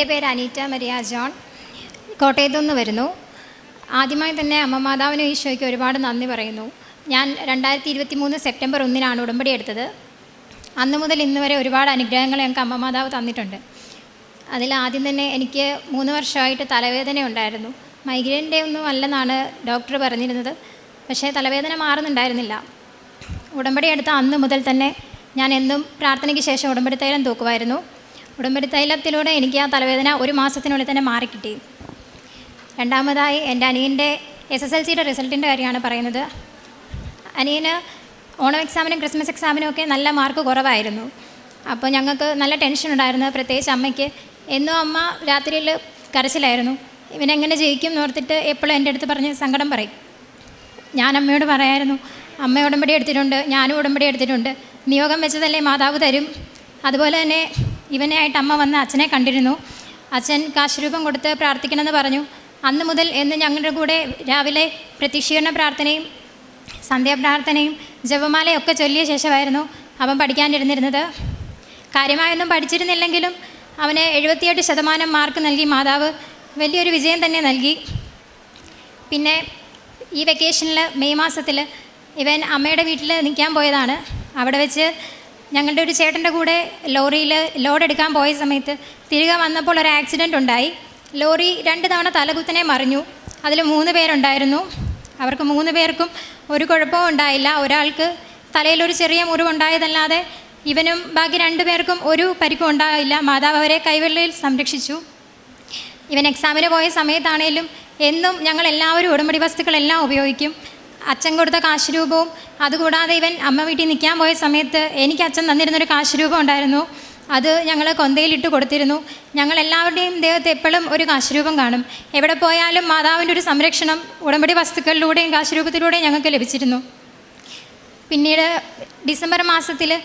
എന്റെ പേര് Aneeta Maria John. കോട്ടയത്തു നിന്ന് വരുന്നു. ആദ്യമായി തന്നെ അമ്മ മാതാവിനും ഈശോയ്ക്ക് ഒരുപാട് നന്ദി പറയുന്നു. ഞാൻ രണ്ടായിരത്തി ഇരുപത്തി മൂന്ന് സെപ്റ്റംബർ ഒന്നിനാണ് ഉടമ്പടി എടുത്തത്. അന്ന് മുതൽ ഇന്ന് വരെ ഒരുപാട് അനുഗ്രഹങ്ങൾ ഞങ്ങൾക്ക് അമ്മ മാതാവ് തന്നിട്ടുണ്ട്. അതിൽ ആദ്യം തന്നെ എനിക്ക് മൂന്ന് വർഷമായിട്ട് തലവേദന ഉണ്ടായിരുന്നു. മൈഗ്രൈന്റെ ഒന്നും അല്ലെന്നാണ് ഡോക്ടർ പറഞ്ഞിരുന്നത്. പക്ഷേ തലവേദന മാറുന്നുണ്ടായിരുന്നില്ല. ഉടമ്പടി എടുത്ത അന്ന് മുതൽ തന്നെ ഞാൻ എന്നും പ്രാർത്ഥനയ്ക്ക് ശേഷം ഉടമ്പടി തൈലം തൂക്കുമായിരുന്നു. ഉടമ്പടി തൈലത്തിലൂടെ എനിക്ക് ആ തലവേദന ഒരു മാസത്തിനുള്ളിൽ തന്നെ മാറിക്കിട്ടി. രണ്ടാമതായി എന്റെ അനിയന്റെ എസ് എസ് എൽ സിയുടെ റിസൾട്ടിന്റെ കാര്യമാണ് പറയുന്നത്. അനിയന് ഓണം എക്സാമിനും ക്രിസ്മസ് എക്സാമിനും ഒക്കെ നല്ല മാർക്ക് കുറവായിരുന്നു. അപ്പോൾ ഞങ്ങൾക്ക് നല്ല ടെൻഷൻ ഉണ്ടായിരുന്നു. പ്രത്യേകിച്ച് അമ്മയ്ക്ക്. എന്നും അമ്മ രാത്രിയിൽ കരച്ചിലായിരുന്നു. ഇവനെങ്ങനെ ജയിക്കും? ഓർത്തിട്ട് എപ്പോഴും എന്റെ അടുത്ത് പറഞ്ഞ് സങ്കടം പറയും. ഞാൻ അമ്മയോട് പറയായിരുന്നു അമ്മ ഉടമ്പടി എടുത്തിട്ടുണ്ട് ഞാനും ഉടമ്പടി എടുത്തിട്ടുണ്ട്. നിയോഗം വെച്ചതല്ലേ മാതാവ് തരും. അതുപോലെ തന്നെ ഇവനായിട്ട് അമ്മ വന്ന് അച്ഛനെ കണ്ടിരുന്നു. അച്ഛൻ കാശുരൂപം കൊടുത്ത് പ്രാർത്ഥിക്കണമെന്ന് പറഞ്ഞു. അന്ന് മുതൽ എന്ന് ഞങ്ങളുടെ കൂടെ രാവിലെ പ്രത്യക്ഷീകരണ പ്രാർത്ഥനയും സന്ധ്യാപ്രാർത്ഥനയും ജപമാലയൊക്കെ ചൊല്ലിയ ശേഷമായിരുന്നു അവൻ പഠിക്കാനിരുന്നിരുന്നത്. കാര്യമായൊന്നും പഠിച്ചിരുന്നില്ലെങ്കിലും അവന് എഴുപത്തിയെട്ട് ശതമാനം മാർക്ക് നൽകി മാതാവ് വലിയൊരു വിജയം തന്നെ നൽകി. പിന്നെ ഈ വെക്കേഷനിൽ മെയ് മാസത്തിൽ ഇവൻ അമ്മയുടെ വീട്ടിൽ നിൽക്കാൻ പോയതാണ്. അവിടെ വെച്ച് ഞങ്ങളുടെ ഒരു ചേട്ടന്റെ കൂടെ ലോറിയിൽ ലോഡ് എടുക്കാൻ പോയ സമയത്ത് തിരികെ വന്നപ്പോൾ ഒരു ആക്സിഡന്റ് ഉണ്ടായി. ലോറി രണ്ട് തവണ തലകുത്തനെ മറിഞ്ഞു. അതിൽ മൂന്ന് പേരുണ്ടായിരുന്നു. അവർക്ക് മൂന്ന് പേർക്കും ഒരു കുഴപ്പവും ഉണ്ടായില്ല. ഒരാൾക്ക് ഒരു ചെറിയ മുറിവുണ്ടായതല്ലാതെ ഇവനും ബാക്കി രണ്ടു പേർക്കും ഒരു പരിക്കും ഉണ്ടായില്ല. മാതാവ് അവരെ കൈവെള്ളയിൽ സംരക്ഷിച്ചു. ഇവൻ എക്സാമിന് പോയ സമയത്താണേലും എന്നും ഞങ്ങൾ എല്ലാവരും ഉടമ്പടി വസ്തുക്കളെല്ലാം ഉപയോഗിക്കും. അച്ഛൻ കൊടുത്ത കാശ് രൂപവും അതുകൂടാതെ ഇവൻ അമ്മ വീട്ടിൽ നിൽക്കാൻ പോയ സമയത്ത് എനിക്ക് അച്ഛൻ തന്നിരുന്നൊരു കാശ് രൂപം ഉണ്ടായിരുന്നു. അത് ഞങ്ങൾ കൊന്തയിലിട്ട് കൊടുത്തിരുന്നു. ഞങ്ങൾ എല്ലാവരുടെയും ദേഹത്ത് എപ്പോഴും ഒരു കാശ് രൂപം കാണും. എവിടെ പോയാലും മാതാവിന്റെ ഒരു സംരക്ഷണം ഉടമ്പടി വസ്തുക്കളിലൂടെയും കാശ് രൂപത്തിലൂടെയും ഞങ്ങൾക്ക് ലഭിച്ചിരുന്നു. പിന്നീട് ഡിസംബർ മാസത്തിൽ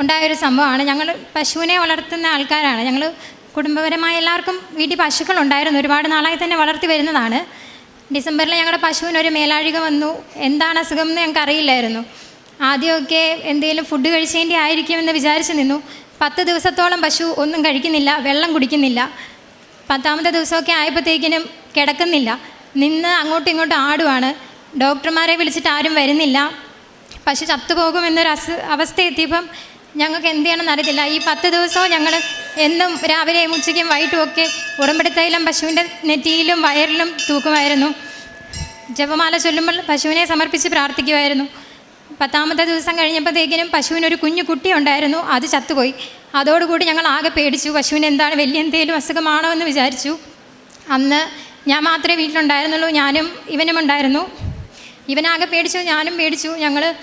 ഉണ്ടായൊരു സംഭവമാണ്. ഞങ്ങൾ പശുവിനെ വളർത്തുന്ന ആൾക്കാരാണ്. ഞങ്ങൾ കുടുംബപരമായ എല്ലാവർക്കും വീട്ടിൽ പശുക്കളുണ്ടായിരുന്നു ഒരുപാട് നാളായി തന്നെ വളർത്തി വരുന്നതാണ്. ഡിസംബറിൽ ഞങ്ങളുടെ പശുവിന് ഒരു മേലാഴിക വന്നു. എന്താണ് അസുഖം എന്ന് ഞങ്ങൾക്ക് അറിയില്ലായിരുന്നു. ആദ്യമൊക്കെ എന്തെങ്കിലും ഫുഡ് കഴിച്ചതിന്റെ ആയിരിക്കുമെന്ന് വിചാരിച്ച് നിന്നു. പത്ത് ദിവസത്തോളം പശു ഒന്നും കഴിക്കുന്നില്ല വെള്ളം കുടിക്കുന്നില്ല. പത്താമത്തെ ദിവസമൊക്കെ ആയപ്പോഴത്തേക്കിനും കിടക്കുന്നില്ല. നിന്ന് അങ്ങോട്ടും ഇങ്ങോട്ടും ആടുവാണ്. ഡോക്ടർമാരെ വിളിച്ചിട്ട് ആരും വരുന്നില്ല. പശു ചത്തുപോകുമെന്നൊരു അസു അവസ്ഥ എത്തിയപ്പം ഞങ്ങൾക്ക് എന്ത് ചെയ്യണമെന്ന് അറിയത്തില്ല. ഈ പത്ത് ദിവസവും ഞങ്ങൾ എന്നും രാവിലെയും ഉച്ചയ്ക്കും വൈകിട്ടും ഒക്കെ ഉടമ്പടി തൈലം പശുവിന്റെ നെറ്റിയിലും വയറിലും തൂക്കുമായിരുന്നു. ജപമാല ചൊല്ലുമ്പോൾ പശുവിനെ സമർപ്പിച്ച് പ്രാർത്ഥിക്കുമായിരുന്നു. പത്താമത്തെ ദിവസം കഴിഞ്ഞപ്പോഴത്തേക്കിനും പശുവിനൊരു കുഞ്ഞു കുട്ടി ഉണ്ടായിരുന്നു. അത് ചത്തുപോയി. അതോടുകൂടി ഞങ്ങൾ ആകെ പേടിച്ചു. പശുവിന് എന്താണ് വലിയ എന്തെങ്കിലും അസുഖമാണോ എന്ന് വിചാരിച്ചു. അന്ന് ഞാൻ മാത്രമേ വീട്ടിലുണ്ടായിരുന്നുള്ളൂ. ഞാനും ഇവനും ഉണ്ടായിരുന്നു ഇവനാകെ പേടിച്ചു. ഞാനും പേടിച്ചു. ഞങ്ങൾ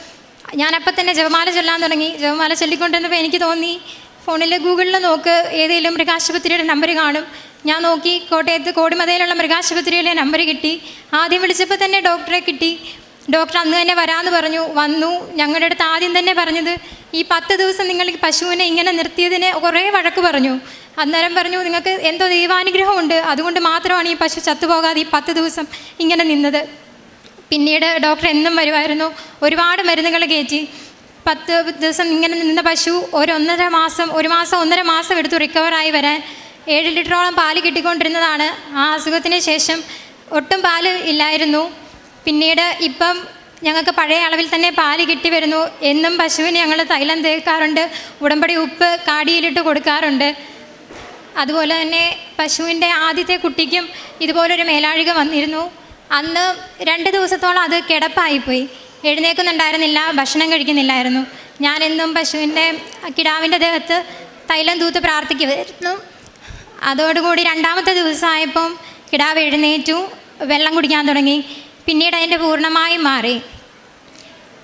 ഞാനപ്പം തന്നെ ജപമാല ചൊല്ലാൻ തുടങ്ങി. ജപമാല ചൊല്ലിക്കൊണ്ടിരുന്നപ്പോൾ എനിക്ക് തോന്നി ഫോണിൽ ഗൂഗിളിൽ നോക്ക് ഏതെങ്കിലും മൃഗാശുപത്രിയുടെ നമ്പർ കാണും. ഞാൻ നോക്കി കോട്ടയത്ത് കോടിമതയിലുള്ള മൃഗാശുപത്രിയിലെ നമ്പർ കിട്ടി. ആദ്യം വിളിച്ചപ്പോൾ തന്നെ ഡോക്ടറെ കിട്ടി. ഡോക്ടർ അന്ന് തന്നെ വരാമെന്ന് പറഞ്ഞു. വന്നു. ഞങ്ങളുടെ അടുത്ത് ആദ്യം തന്നെ പറഞ്ഞത് ഈ പത്ത് ദിവസം നിങ്ങൾ പശുവിനെ ഇങ്ങനെ നിർത്തിയതിന് കുറേ വഴക്ക് പറഞ്ഞു. അന്നേരം പറഞ്ഞു നിങ്ങൾക്ക് എന്തോ ദൈവാനുഗ്രഹമുണ്ട്. അതുകൊണ്ട് മാത്രമാണ് ഈ പശു ചത്തുപോകാതെ ഈ പത്ത് ദിവസം ഇങ്ങനെ നിന്നത്. പിന്നീട് ഡോക്ടർ എന്നും വരുമായിരുന്നു. ഒരുപാട് മരുന്നുകൾ കയറ്റി. പത്ത് ദിവസം ഇങ്ങനെ നിന്ന പശു ഒരു ഒന്നര മാസം ഒരു മാസം ഒന്നര മാസം എടുത്തു റിക്കവറായി വരാൻ ഏഴ് ലിറ്ററോളം പാൽ കിട്ടിക്കൊണ്ടിരുന്നതാണ്. ആ അസുഖത്തിന് ശേഷം ഒട്ടും പാൽ ഇല്ലായിരുന്നു. പിന്നീട് ഇപ്പം ഞങ്ങൾക്ക് പഴയ അളവിൽ തന്നെ പാൽ കിട്ടി വരുന്നു എന്നും പശുവിന് ഞങ്ങൾ തൈലം തേക്കാറുണ്ട്. ഉടമ്പടി ഉപ്പ് കാടിയിലിട്ട് കൊടുക്കാറുണ്ട്. അതുപോലെ തന്നെ പശുവിന്റെ ആദ്യത്തെ കുട്ടിക്കും ഇതുപോലൊരു മേലാഴിക വന്നിരുന്നു. അന്ന് രണ്ട് ദിവസത്തോളം അത് കിടപ്പായിപ്പോയി. എഴുന്നേക്കുന്നുണ്ടായിരുന്നില്ല ഭക്ഷണം കഴിക്കുന്നില്ലായിരുന്നു. ഞാൻ എന്നും പശുവിന്റെ കിടാവിന്റെ ദേഹത്ത് തൈലം തൂത്ത് പ്രാർത്ഥിക്കുമായിരുന്നു. അതോടുകൂടി രണ്ടാമത്തെ ദിവസമായപ്പം കിടാവ് എഴുന്നേറ്റു വെള്ളം കുടിക്കാൻ തുടങ്ങി. പിന്നീട് അതിന്റെ പൂർണമായും മാറി.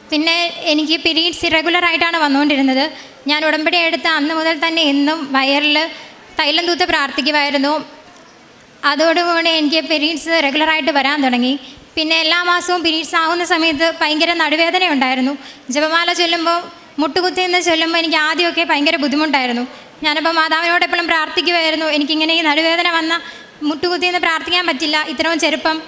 പിന്നെ എനിക്ക് പീരീഡ്സ് ഇറഗുലറായിട്ടാണ് വന്നുകൊണ്ടിരുന്നത്. ഞാൻ ഉടമ്പടി എടുത്ത അന്ന് മുതൽ തന്നെ എന്നും വയറിൽ തൈലം തൂത്ത് പ്രാർത്ഥിക്കുമായിരുന്നു. അതോടുകൂടി എനിക്ക് പീരീഡ്സ് റെഗുലറായിട്ട് വരാൻ തുടങ്ങി. പിന്നെ എല്ലാ മാസവും പീരീഡ്സ് ആവുന്ന സമയത്ത് ഭയങ്കര നടുവേദന ഉണ്ടായിരുന്നു. ജപമാല ചൊല്ലുമ്പോൾ മുട്ടുകുത്തി എന്ന് ചൊല്ലുമ്പോൾ എനിക്ക് ആദ്യമൊക്കെ ഭയങ്കര ബുദ്ധിമുട്ടായിരുന്നു. ഞാനിപ്പോൾ മാതാവിനോട് എപ്പോഴും പ്രാർത്ഥിക്കുമായിരുന്നു. എനിക്കിങ്ങനെ ഈ നടുവേദന വന്ന മുട്ടുകുത്തി എന്ന് പ്രാർത്ഥിക്കാൻ പറ്റില്ല. ഇത്രയും ചെറുപ്പം.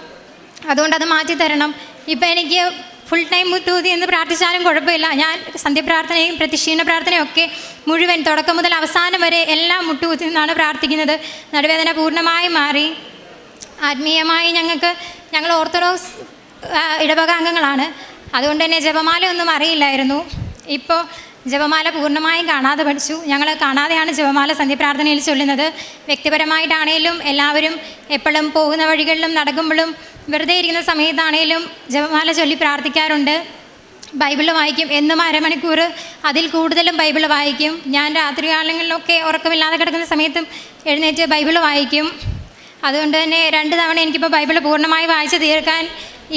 അതുകൊണ്ട് അത് മാറ്റി തരണം ഇപ്പം എനിക്ക് ഫുൾ ടൈം മുത്തൂതി എന്ന് പ്രാർത്ഥിച്ചാലും കുഴപ്പമില്ല. ഞാൻ സന്ധ്യപ്രാർത്ഥനയും പ്രതിഷീണ പ്രാർത്ഥനയും ഒക്കെ മുഴുവൻ തുടക്കം മുതൽ അവസാനം വരെ എല്ലാം മുട്ടുകുത്തി നിന്നാണ് പ്രാർത്ഥിക്കുന്നത്. നടുവേദന പൂർണമായി മാറി. ആത്മീയമായി ഞങ്ങൾക്ക് ഞങ്ങൾ ഓർത്തഡോക്സ് ഇടവക അംഗങ്ങളാണ് അതുകൊണ്ട് തന്നെ ജപമാല ഒന്നും അറിയില്ലായിരുന്നു. ഇപ്പോൾ ജപമാല പൂർണമായും കാണാതെ പഠിച്ചു. ഞങ്ങൾ കാണാതെയാണ് ജപമാല സന്ധ്യപ്രാർത്ഥനയിൽ ചൊല്ലുന്നത്. വ്യക്തിപരമായിട്ടാണേലും എല്ലാവരും എപ്പോഴും പോകുന്ന വഴികളിലും നടക്കുമ്പോഴും വെറുതെ ഇരിക്കുന്ന സമയത്താണേലും ജപമാല ചൊല്ലി പ്രാർത്ഥിക്കാറുണ്ട്. ബൈബിൾ വായിക്കും. എന്നും അരമണിക്കൂർ അതിൽ കൂടുതലും ബൈബിൾ വായിക്കും. ഞാൻ രാത്രി കാലങ്ങളിലൊക്കെ ഉറക്കമില്ലാതെ കിടക്കുന്ന സമയത്തും എഴുന്നേറ്റ് ബൈബിൾ വായിക്കും. അതുകൊണ്ട് തന്നെ രണ്ട് തവണ എനിക്കിപ്പോൾ ബൈബിൾ പൂർണമായി വായിച്ച് തീർക്കാൻ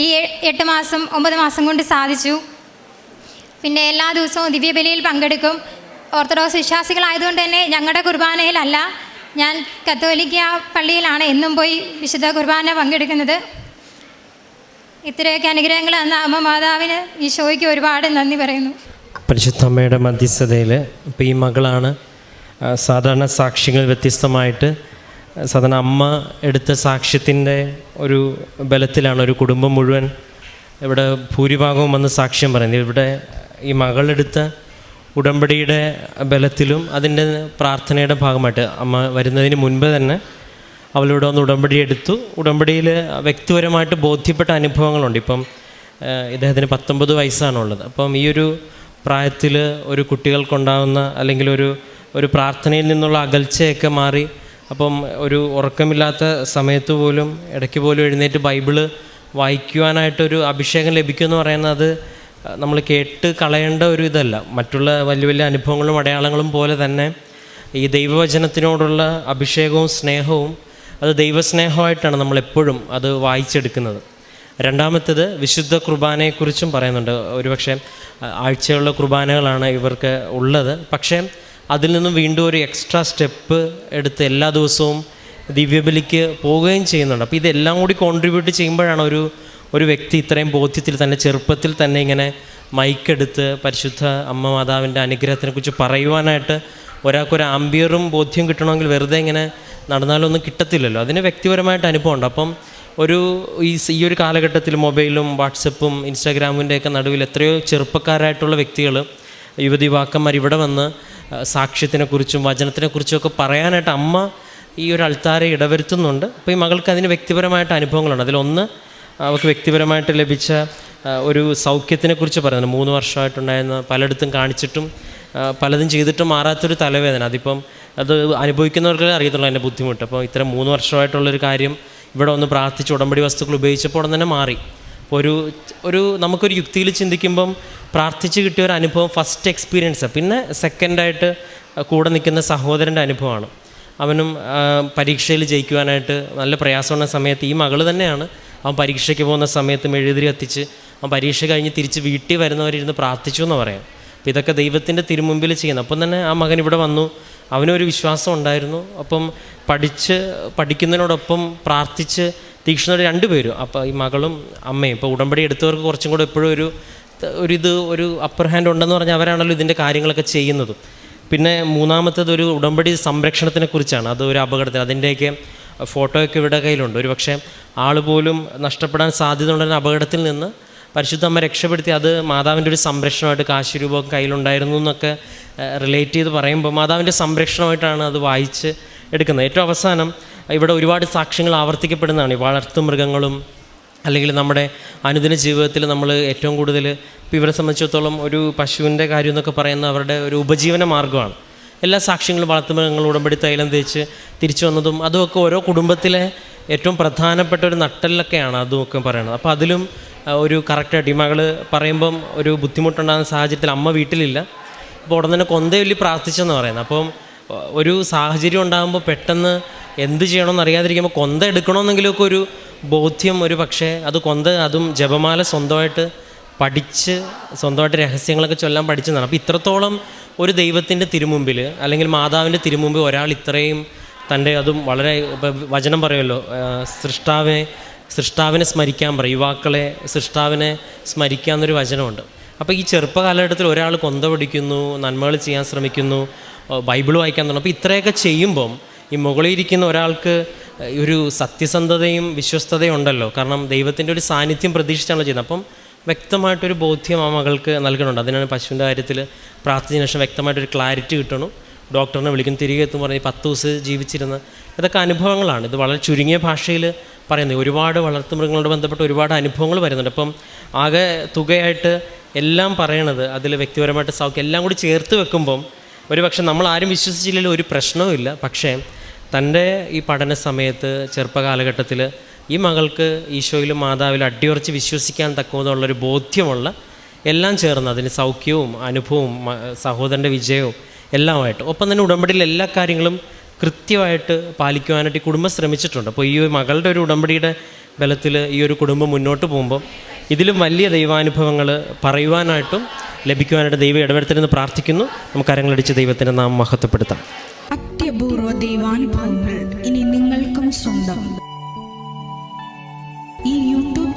ഈ എട്ട് മാസം ഒമ്പത് മാസം കൊണ്ട് സാധിച്ചു. പിന്നെ എല്ലാ ദിവസവും ദിവ്യബലിയിൽ പങ്കെടുക്കും. ഓർത്തഡോക്സ് വിശ്വാസികളായതുകൊണ്ട് തന്നെ ഞങ്ങളുടെ കുർബാനയിലല്ല ഞാൻ കത്തോലിക്ക പള്ളിയിലാണ് എന്നും പോയി വിശുദ്ധ കുർബാന പങ്കെടുക്കുന്നത്. ഇത്രയൊക്കെ അനുഗ്രഹങ്ങൾ എന്ന അമ്മ മാതാവിന് ഈശോയ്ക്ക് ഒരുപാട് നന്ദി പറയുന്നു. പരിശുദ്ധ അമ്മയുടെ മധ്യസ്ഥതയിൽ ഇപ്പോൾ ഈ മകളാണ്. സാധാരണ സാക്ഷ്യങ്ങൾ വ്യത്യസ്തമായിട്ട് സാധാരണ അമ്മ എടുത്ത സാക്ഷ്യത്തിന്റെ ഒരു ബലത്തിലാണ് ഒരു കുടുംബം മുഴുവൻ ഇവിടെ ഭൂരിഭാഗവും വന്ന് സാക്ഷ്യം പറയുന്നത്. ഇവിടെ ഈ മകളെടുത്ത ഉടമ്പടിയുടെ ബലത്തിലും അതിന്റെ പ്രാർത്ഥനയുടെ ഭാഗമായിട്ട് അമ്മ വരുന്നതിന് മുൻപ് തന്നെ അവളിവിടെ വന്ന് ഉടമ്പടി എടുത്തു. ഉടമ്പടിയിൽ വ്യക്തിപരമായിട്ട് ബോധ്യപ്പെട്ട അനുഭവങ്ങളുണ്ട്. ഇപ്പം ഇദ്ദേഹത്തിന് പത്തൊമ്പത് വയസ്സാണുള്ളത്. അപ്പം ഈ ഒരു പ്രായത്തിൽ ഒരു കുട്ടികൾക്കുണ്ടാകുന്ന അല്ലെങ്കിൽ ഒരു ഒരു പ്രാർത്ഥനയിൽ നിന്നുള്ള അകൽച്ചയൊക്കെ മാറി അപ്പം ഒരു ഉറക്കമില്ലാത്ത സമയത്ത് പോലും ഇടയ്ക്ക് പോലും എഴുന്നേറ്റ് ബൈബിൾ വായിക്കുവാനായിട്ടൊരു അഭിഷേകം ലഭിക്കുമെന്ന് പറയുന്നത് നമ്മൾ കേട്ട് കളയേണ്ട ഒരു ഇതല്ല. മറ്റുള്ള വലിയ വലിയ അനുഭവങ്ങളും അടയാളങ്ങളും പോലെ തന്നെ ഈ ദൈവവചനത്തിനോടുള്ള അഭിഷേകവും സ്നേഹവും അത് ദൈവസ്നേഹമായിട്ടാണ് നമ്മൾ എപ്പോഴും അത് വായിച്ചെടുക്കുന്നത്. രണ്ടാമത്തേത് വിശുദ്ധ കുർബാനയെക്കുറിച്ചും പറയുന്നുണ്ട്. ഒരുപക്ഷെ ആഴ്ചയുള്ള കുർബാനകളാണ് ഇവർക്ക് ഉള്ളത്. പക്ഷേ അതിൽ നിന്നും വീണ്ടും ഒരു എക്സ്ട്രാ സ്റ്റെപ്പ് എടുത്ത് എല്ലാ ദിവസവും ദിവ്യബലിക്ക് പോവുകയും ചെയ്യുന്നുണ്ട്. അപ്പോൾ ഇതെല്ലാം കൂടി കോൺട്രിബ്യൂട്ട് ചെയ്യുമ്പോഴാണ് ഒരു ഒരു വ്യക്തി ഇത്രയും ബോധ്യത്തിൽ തന്നെ ചെറുപ്പത്തിൽ തന്നെ ഇങ്ങനെ മൈക്കെടുത്ത് പരിശുദ്ധ അമ്മ മാതാവിന്റെ അനുഗ്രഹത്തിനെക്കുറിച്ച് പറയുവാനായിട്ട് ഒരാൾക്കൊരു ആംബിയറും ബോധ്യം കിട്ടണമെങ്കിൽ വെറുതെ ഇങ്ങനെ നടന്നാലൊന്നും കിട്ടത്തില്ലല്ലോ. അതിന് വ്യക്തിപരമായിട്ട് അനുഭവമുണ്ട്. അപ്പം ഒരു ഈ ഈ ഒരു കാലഘട്ടത്തിൽ മൊബൈലും വാട്സപ്പും ഇൻസ്റ്റാഗ്രാമിന്റെ ഒക്കെ നടുവിൽ എത്രയോ ചെറുപ്പക്കാരായിട്ടുള്ള വ്യക്തികൾ യുവതി യുവാക്കന്മാർ ഇവിടെ വന്ന് സാക്ഷ്യത്തിനെക്കുറിച്ചും വചനത്തിനെക്കുറിച്ചും ഒക്കെ പറയാനായിട്ട് അമ്മ ഈ ഒരു അൾത്താരെ ഇടവരുത്തുന്നുണ്ട്. അപ്പോൾ ഈ മകൾക്ക് അതിന് വ്യക്തിപരമായിട്ട് അനുഭവങ്ങളുണ്ട്. അതിലൊന്ന് അവർക്ക് വ്യക്തിപരമായിട്ട് ലഭിച്ച ഒരു സൗഖ്യത്തിനെക്കുറിച്ച് പറയുന്നത് മൂന്ന് വർഷമായിട്ടുണ്ടായിരുന്ന പലയിടത്തും കാണിച്ചിട്ടും പലതും ചെയ്തിട്ടും മാറാത്തൊരു തലവേദന. അതിപ്പം അത് അനുഭവിക്കുന്നവർക്ക് അറിയത്തുള്ളൂ അതിന്റെ ബുദ്ധിമുട്ട്. അപ്പോൾ ഇത്ര മൂന്ന് വർഷമായിട്ടുള്ളൊരു കാര്യം ഇവിടെ ഒന്ന് പ്രാർത്ഥിച്ച് ഉടമ്പടി വസ്തുക്കൾ ഉപയോഗിച്ചപ്പോൾ തന്നെ മാറി. അപ്പോൾ ഒരു ഒരു നമുക്കൊരു യുക്തിയിൽ ചിന്തിക്കുമ്പം പ്രാർത്ഥിച്ച് കിട്ടിയ ഒരു അനുഭവം ഫസ്റ്റ് എക്സ്പീരിയൻസ് പിന്നെ സെക്കൻഡായിട്ട് കൂടെ നിൽക്കുന്ന സഹോദരന്റെ അനുഭവമാണ്. അവനും പരീക്ഷയിൽ ജയിക്കുവാനായിട്ട് നല്ല പ്രയാസമുള്ള സമയത്ത് ഈ മകൾ തന്നെയാണ് അവൻ പരീക്ഷയ്ക്ക് പോകുന്ന സമയത്ത് മെഴുതിരി കത്തിച്ച് അവൻ പരീക്ഷ കഴിഞ്ഞ് തിരിച്ച് വീട്ടിൽ വരുന്നവരിരുന്ന് പ്രാർത്ഥിച്ചു എന്ന് പറയാം. അപ്പോൾ ഇതൊക്കെ ദൈവത്തിന്റെ തിരുമുമ്പിൽ ചെയ്യുന്നു അപ്പം തന്നെ ആ മകൻ ഇവിടെ വന്നു. അവനൊരു വിശ്വാസം ഉണ്ടായിരുന്നു. അപ്പം പഠിച്ച് പഠിക്കുന്നതിനോടൊപ്പം പ്രാർത്ഥിച്ച് രണ്ട് രണ്ടുപേരും അപ്പോൾ ഈ മകളും അമ്മയും. ഇപ്പോൾ ഉടമ്പടി എടുത്തവർക്ക് കുറച്ചും കൂടെ എപ്പോഴും ഒരു ഒരു ഇത് ഒരു അപ്പർ ഹാൻഡ് ഉണ്ടെന്ന് പറഞ്ഞാൽ അവരാണല്ലോ ഇതിന്റെ കാര്യങ്ങളൊക്കെ ചെയ്യുന്നത്. പിന്നെ മൂന്നാമത്തത് ഒരു ഉടമ്പടി സംരക്ഷണത്തിനെ കുറിച്ചാണ്. അത് ഒരു അപകടത്തിൽ അതിന്റെയൊക്കെ ഫോട്ടോയൊക്കെ ഇവിടെ കയ്യിലുണ്ട്. ഒരു പക്ഷേ ആൾ പോലും നഷ്ടപ്പെടാൻ സാധ്യത ഒരു അപകടത്തിൽ നിന്ന് പരിശുദ്ധ അമ്മ രക്ഷപ്പെടുത്തി അത് മാതാവിന്റെ ഒരു സംരക്ഷണമായിട്ട് കാശ് കയ്യിലുണ്ടായിരുന്നു എന്നൊക്കെ റിലേറ്റ് ചെയ്ത് പറയുമ്പോൾ മാതാവിന്റെ സംരക്ഷണമായിട്ടാണ് അത് വായിച്ച് എടുക്കുന്നത്. ഏറ്റവും അവസാനം ഇവിടെ ഒരുപാട് സാക്ഷ്യങ്ങൾ ആവർത്തിക്കപ്പെടുന്നതാണ്. ഈ വളർത്തു മൃഗങ്ങളും അല്ലെങ്കിൽ നമ്മുടെ അനുദിന ജീവിതത്തിൽ നമ്മൾ ഏറ്റവും കൂടുതൽ ഇപ്പോൾ ഇവരെ സംബന്ധിച്ചിടത്തോളം ഒരു പശുവിന്റെ കാര്യം എന്നൊക്കെ പറയുന്ന അവരുടെ ഒരു ഉപജീവന മാർഗമാണ്. എല്ലാ സാക്ഷ്യങ്ങളും വളർത്തുമൃഗങ്ങൾ ഉടമ്പടി തൈലം തേച്ച് തിരിച്ചു വന്നതും അതുമൊക്കെ ഓരോ കുടുംബത്തിലെ ഏറ്റവും പ്രധാനപ്പെട്ട ഒരു നട്ടലൊക്കെയാണ് അതുമൊക്കെ പറയുന്നത് അപ്പോൾ അതിലും ഒരു കറക്റ്റായിട്ട് ഈ മകൾ പറയുമ്പം ഒരു ബുദ്ധിമുട്ടുണ്ടാകുന്ന സാഹചര്യത്തിൽ അമ്മ വീട്ടിലില്ല. അപ്പോൾ ഉടൻ തന്നെ കൊന്തയൊല്ലി പ്രാർത്ഥിച്ചെന്ന് പറയുന്നത്. അപ്പം ഒരു സാഹചര്യം ഉണ്ടാകുമ്പോൾ പെട്ടെന്ന് എന്ത് ചെയ്യണമെന്ന് അറിയാതിരിക്കുമ്പോൾ കൊന്ത എടുക്കണമെന്നെങ്കിലുമൊക്കെ ഒരു ബോധ്യം ഒരു പക്ഷേ അത് കൊന്ത അതും ജപമാല സ്വന്തമായിട്ട് പഠിച്ച് സ്വന്തമായിട്ട് രഹസ്യങ്ങളൊക്കെ ചൊല്ലാൻ പഠിച്ചതാണ് അപ്പോൾ ഇത്രത്തോളം ഒരു ദൈവത്തിന്റെ തിരുമുമ്പിൽ അല്ലെങ്കിൽ മാതാവിന്റെ തിരുമുമ്പിൽ ഒരാൾ ഇത്രയും തന്റെ അതും വളരെ വചനം പറയുമല്ലോ സൃഷ്ടാവിനെ സൃഷ്ടാവിനെ സ്മരിക്കാൻ പറയും യുവാക്കളെ സൃഷ്ടാവിനെ സ്മരിക്കുക എന്നൊരു വചനമുണ്ട്. അപ്പോൾ ഈ ചെറുപ്പകാലഘട്ടത്തിൽ ഒരാൾ കൊന്ത പിടിക്കുന്നു നന്മകൾ ചെയ്യാൻ ശ്രമിക്കുന്നു ബൈബിൾ വായിക്കാൻ തുടങ്ങും. അപ്പോൾ ഇത്രയൊക്കെ ചെയ്യുമ്പം ഈ മുകളിൽ ഇരിക്കുന്ന ഒരാൾക്ക് ഒരു സത്യസന്ധതയും വിശ്വസ്തതയും ഉണ്ടല്ലോ. കാരണം ദൈവത്തിന്റെ ഒരു സാന്നിധ്യം പ്രതീക്ഷിച്ചാണല്ലോ ചെയ്യുന്നത്. അപ്പം വ്യക്തമായിട്ടൊരു ബോധ്യം ആ മകൾക്ക് നൽകണുണ്ട് അതിനാണ് പശുവിന്റെ കാര്യത്തിൽ പ്രാർത്ഥനയ്ക്ക് ശേഷം വ്യക്തമായിട്ടൊരു ക്ലാരിറ്റി കിട്ടണം. ഡോക്ടറിനെ വിളിക്കും തിരികെ എത്തും പറഞ്ഞ് പത്ത് ദിവസം ജീവിച്ചിരുന്ന ഇതൊക്കെ അനുഭവങ്ങളാണ്. ഇത് വളരെ ചുരുങ്ങിയ ഭാഷയിൽ പറയുന്നത് ഒരുപാട് വളർത്തുമൃഗങ്ങളോട് ബന്ധപ്പെട്ട് ഒരുപാട് അനുഭവങ്ങൾ വരുന്നുണ്ട്. അപ്പം ആകെ തുകയായിട്ട് എല്ലാം പറയണത് അതിൽ വ്യക്തിപരമായിട്ട് സൗഖ്യം എല്ലാം കൂടി ചേർത്ത് വെക്കുമ്പം ഒരു പക്ഷേ നമ്മൾ ആരും വിശ്വസിച്ചില്ലെങ്കിലും ഒരു പ്രശ്നവുമില്ല പക്ഷേ തന്റെ ഈ പഠന സമയത്ത് ചെറുപ്പകാലഘട്ടത്തിൽ ഈ മകൾക്ക് ഈശോയിലും മാതാവിലും അടിയുറച്ച് വിശ്വസിക്കാൻ തക്കതുള്ളൊരു ബോധ്യമുള്ള എല്ലാം ചേർന്ന് അതിന് സൗഖ്യവും അനുഭവവും സഹോദരന്റെ വിജയവും എല്ലാമായിട്ട്. ഒപ്പം തന്നെ ഉടമ്പടിയിലെ എല്ലാ കാര്യങ്ങളും കൃത്യമായിട്ട് പാലിക്കുവാനായിട്ട് ഈ കുടുംബം ശ്രമിച്ചിട്ടുണ്ട്. അപ്പോൾ ഈ മകളുടെ ഒരു ഉടമ്പടിയുടെ ബലത്തിൽ ഈ ഒരു കുടുംബം മുന്നോട്ട് പോകുമ്പം ഇതിലും വലിയ ദൈവാനുഭവങ്ങൾ പറയുവാനായിട്ടും ലഭിക്കുവാനായിട്ട് ദൈവം ഇടപെടുത്തരുന്ന് പ്രാർത്ഥിക്കുന്നു. നമുക്ക് കരങ്ങളടിച്ച് ദൈവത്തിന്റെ നാം മഹത്വപ്പെടുത്താം. അത്യപൂർവ ദൈവാനുഭവങ്ങൾ ഇനി നിങ്ങൾക്കും സ്വന്തം.